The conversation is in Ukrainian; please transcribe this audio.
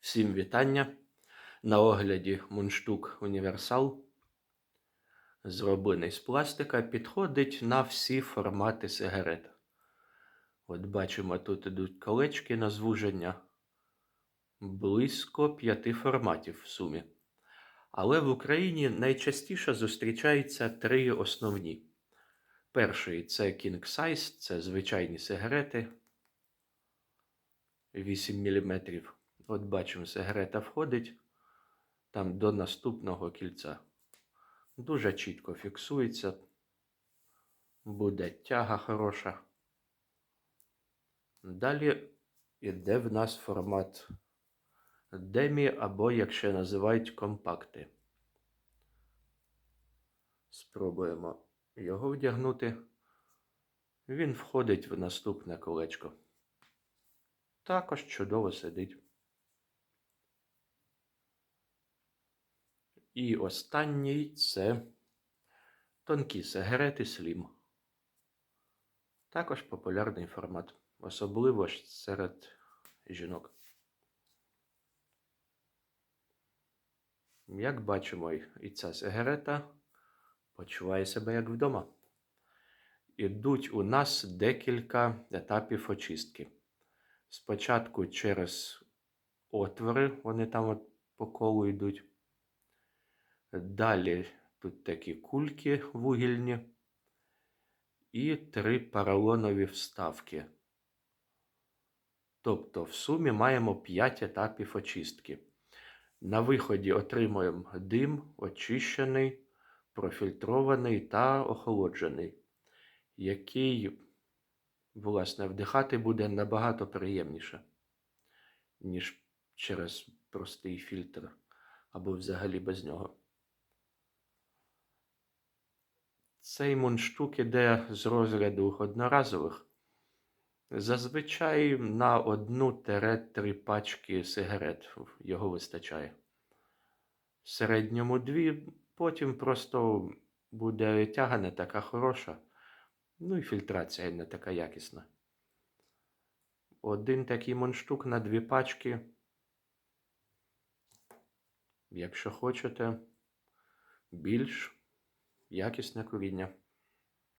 Всім вітання. На огляді мундштук Універсал. Зроблений з пластика, підходить на всі формати сигарет. От бачимо, тут ідуть колечки на звуження. Близько п'яти форматів в сумі. Але в Україні найчастіше зустрічаються три основні. Перший це King Size, це звичайні сигарети 8 мм. От бачимо, сигарета входить там до наступного кільця. Дуже чітко фіксується. Буде тяга хороша. Далі йде в нас формат демі або, як ще називають, компакти. Спробуємо його вдягнути. Він входить в наступне колечко. Також чудово сидить. І останній це тонкі сигарети Slim. Також популярний формат, особливо ж серед жінок. Як бачимо, і ця сигарета почуває себе як вдома. Ідуть у нас декілька етапів очистки. Спочатку через отвори, вони там от по колу йдуть. Далі тут такі кульки вугільні і три поролонові вставки. Тобто, в сумі маємо 5 етапів очистки. На виході отримуємо дим, очищений, профільтрований та охолоджений, який, власне, вдихати буде набагато приємніше, ніж через простий фільтр або взагалі без нього. Цей мундштук іде з розряду одноразових. Зазвичай на одну-три пачки сигарет його вистачає. В середньому дві, потім просто буде тяга не така хороша, ну і фільтрація не така якісна. Один такий мундштук на дві пачки. Якщо хочете, більш якісне куріння.